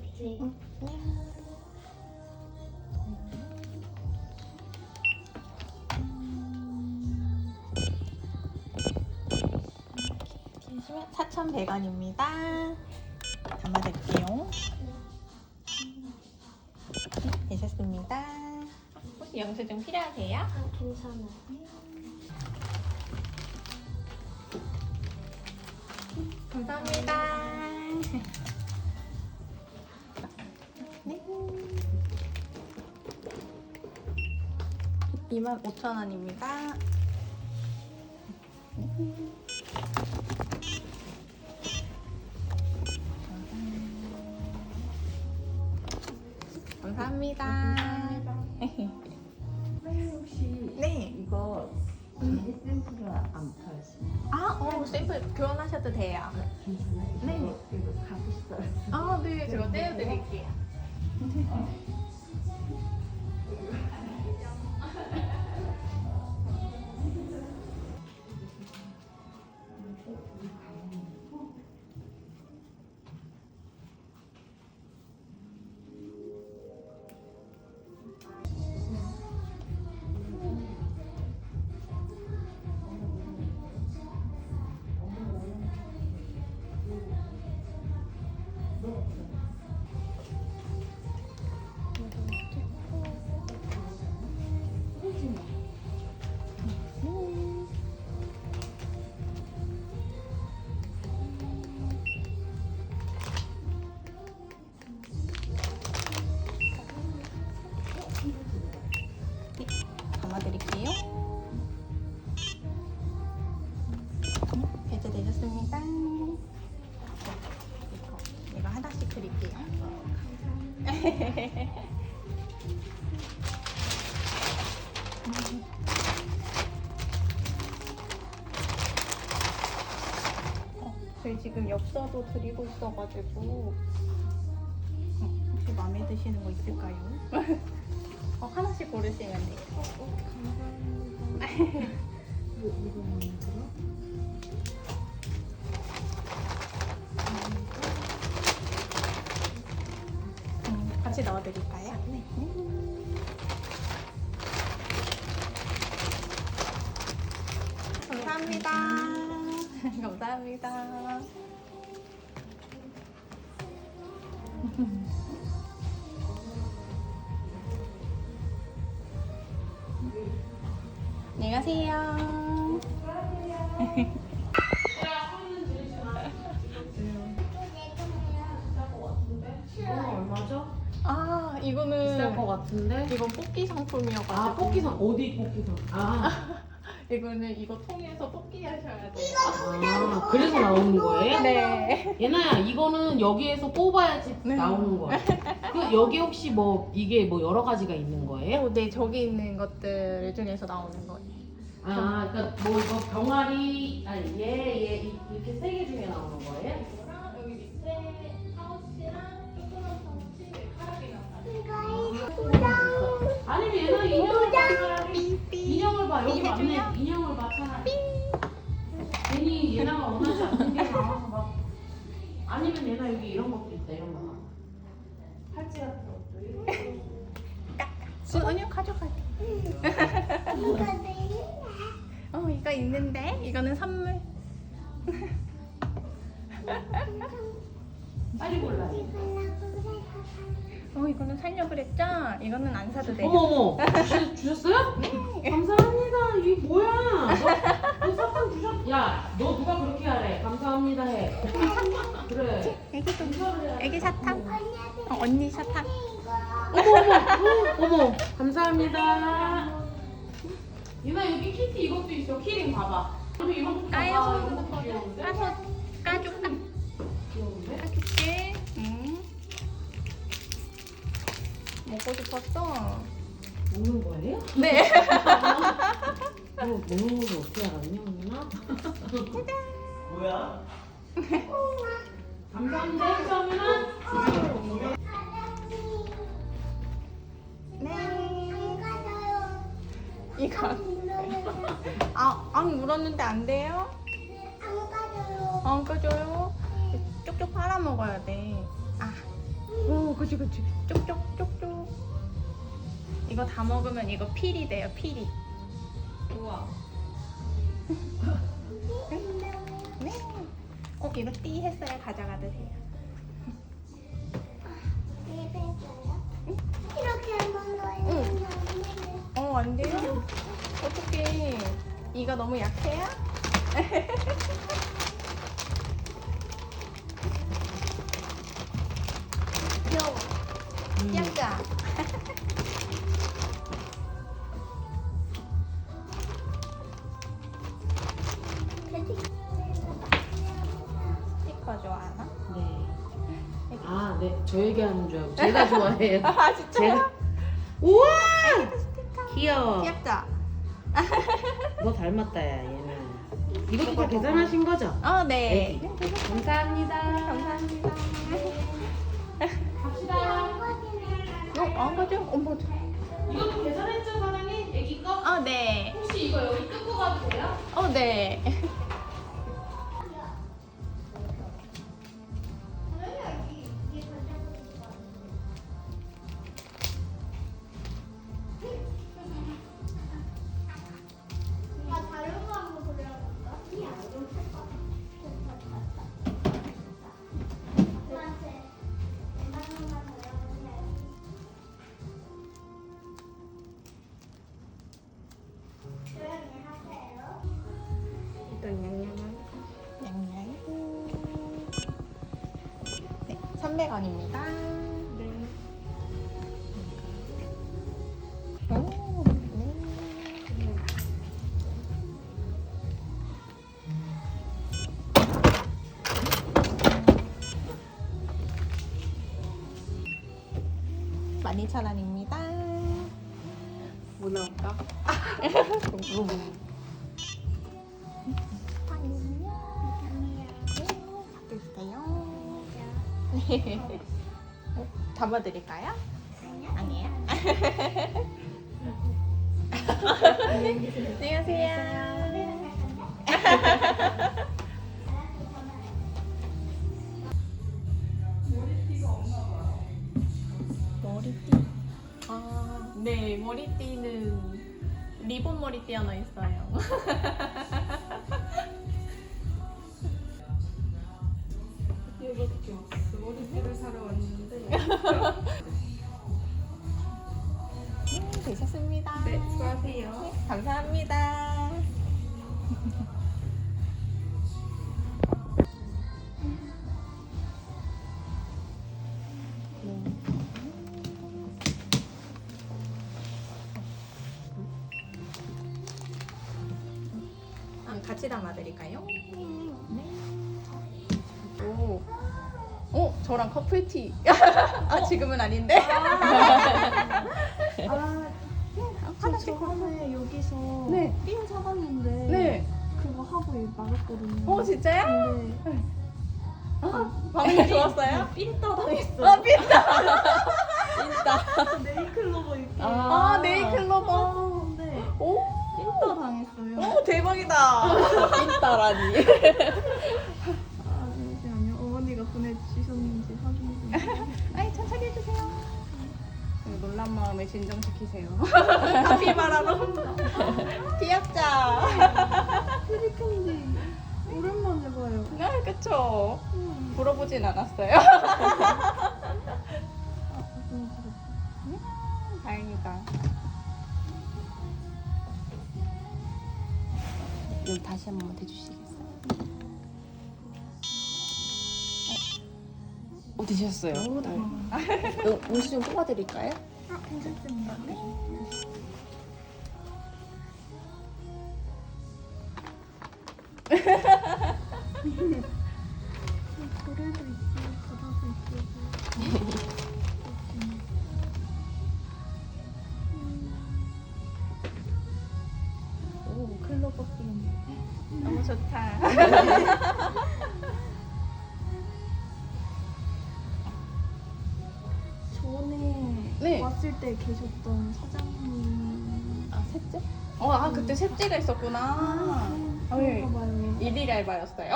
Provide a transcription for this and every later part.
그렇지. 계시면 4,100원입니다. 담아드릴게요. 네, 되셨습니다. 혹시 영수증 필요하세요? 아, 괜찮아. 감사합니다. 네. 25,000원입니다. 감사합니다. 혹시 네. 이거 자리 샘플을 안 팔으시나요? 아, 어, 샘플 교환하셔도 돼요. 괜찮아요? 네. 이거, 이거 가고 싶어요. 아, 네, 제가 떼어드릴게요. Okay. 담아드릴게요. 배제 되셨습니다. 이거, 이거 하나씩 드릴게요. 어, 저희 지금 엽서도 드리고 있어가지고 어, 혹시 마음에 드시는 거 있을까요? 어, 하나씩 고르시면 돼요. 어, 감사합니다. 이거 이거 마음에 들어? 음, 같이 넣어드릴까요? 네. 감사합니다. 감사합니다. 안녕하세요. 얼마죠? 아, 이거는 비쌀 것 같은데? 이건 뽑기 상품이어가지고. 아 뽑기선 어디 뽑기선? 아, 이거는 이거 통해서 뽑기 하셔야 돼요. 아 그래서 나오는 거예요? 네. 예나야 이거는 여기에서 뽑아야지 네. 나오는 거야. 그 여기 혹시 뭐 이게 뭐 여러 가지가 있는 거예요? 어, 네, 저기 있는 것들 중에서 나오는 거예요. 아, 그러니까 뭐 이거 병아리 아니 얘얘 이렇게 세 개 중에 나오는 거예요? 이거랑 여기 밑에 파우치랑 조그만 파우치, 네, 카라비나 아니면 얘나 인형을 봐. 인형을 봐 여기 삐 맞네. 해주면? 인형을 봐 차라리. 괜히 얘나가 원하지 않는 게 나와서 막 아니면 얘나 여기 이런 것도 있다 이런 거. 팔찌 같은 것도. 어, 아니요, 가져가요. 어, 이거 있는데? 이거는 선물. 빨리 골라. 어, 이거는 살려고 그랬죠? 이거는 안 사도 돼요. 어머 어머 주셨, 주셨어요? 네. 감사합니다. 이게 뭐야? 너, 너 사탕 주셨? 야, 너 누가 그렇게 하래? 감사합니다 해. 그래. 인사를 해야지. 애기 사탕. 어, 언니 사탕. 어머 어머 어머 감사합니다. 유나 여기 키티 이것도 있어. 키링 봐봐. 여기 이런 것도 봐봐. 까요. 이런 것도 귀여운데? 까서 까줄까? 귀여운데? 까줄게. 응. 먹고 싶었어. 먹는 거예요? 네. 어, 먹는 걸 어떻게 알았냐, 누나? 뭐야? 감사합니다, 감사합 이거. 아, 안 물었는데 안 돼요? 안 꺼줘요. 쪽쪽 빨아 먹어야 돼. 아, 그치 그치. 쪽쪽 쪽쪽. 이거 다 먹으면 이거 필이 돼요. 필이. 우와. 네. 어 이거 띠 했어요. 가져가 드세요. 어, 안 돼요? 어떡해. 이가 너무 약해요? 귀여워. 짱짱. 스티커 좋아하나? 네. 아, 네. 저 얘기하는 줄 알고. 제가 좋아해요. 아, 진짜요? 제가. 우와! 귀여워. 귀엽죠? 너 닮았다, 야, 얘는. 이것도 다 계산하신 거죠? 어, 네. 애기. 감사합니다. 감사합니다. 갑시다. 어, 안 가죠? 저- 이것도 계산했죠, 사장님? 애기 거? 어, 네. 혹시 이거 여기 뜯고 가도 돼요? 어, 네. 300원입니다. 네. 오, 네. 만 이천 원입니다. 뭐 나올까? 어, 담아드릴까요? 아니에요. 안녕하세요. 머리띠. 아, 네, 머리띠는 리본 머리띠 하나 있어요. 사러 왔는데. 음, 되셨습니다. 네, 수고하세요. 네, 감사합니다. 아, 같이 담아드릴까요? 저랑 커플티. 아, 지금은 아닌데? 아, 저 하나씩 저번에 여기서 네. 핀 사갔는데 네. 그거 하고 말았거든요. 어, 진짜요? 근데 아, 방금 좋았어요? 삔따 당했어요. 아, 삐딱! 삐딱. 네이클로버 입고 아, 네이클로버. 근데 오, 삔따 당했어요. 오, 대박이다. 삐따라니. 놀란 마음을 진정시키세요. 카피바라로. 귀엽죠? 트리캔디 오랜만에 봐요. 아, 그쵸. 음. 물어보진 않았어요. 아, 너무 부럽다. 음, 다행이다. 여기 다시 한 번만 대주시겠어요? 어, 드셨어요? 너무 네. 당황. 어, 음식 좀 뽑아드릴까요? 아, 괜찮습니다. 네. 고래도 있고 바다도 있고. 네. 왔을 때 계셨던 사장님. 아, 셋째? 어, 아, 그때 셋째가 있었구나. 네. 그런가 봐요. 일일 알바였어요.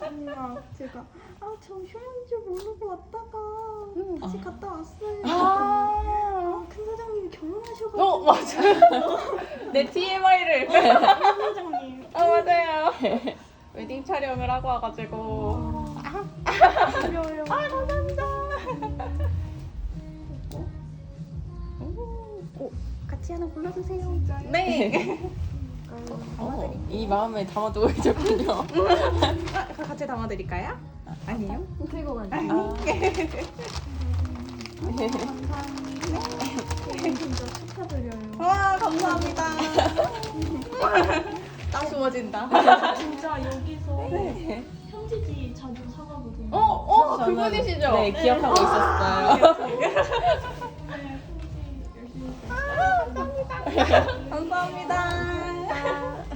아니야, 제가 아, 저 휴양지 모르고 왔다가 같이 갔다 왔어요. 아, 큰 사장님이 결혼하셔가지고. 어 맞아요. 내 TMI를. 큰 사장님. 아 맞아요. 웨딩 촬영을 하고 와가지고. 그려요. 아 감사합니다. 오, 어, 같이 하나 골라주세요. 네. 어, 이 마음에 담아두고 계셨군요. 아, 같이 담아드릴까요? 아니요. 들고 가죠. 아, 감사합니다. 진짜 축하드려요. 와 감사합니다. 딱 좋아진다. 진짜 여기서 네. 편지지 자주 사가거든요. 어, 어 그분이시죠? 네, 기억하고 있었어요. 써요. 감사합니다.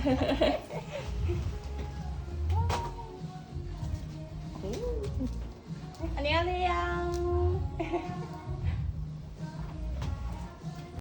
안녕하세요.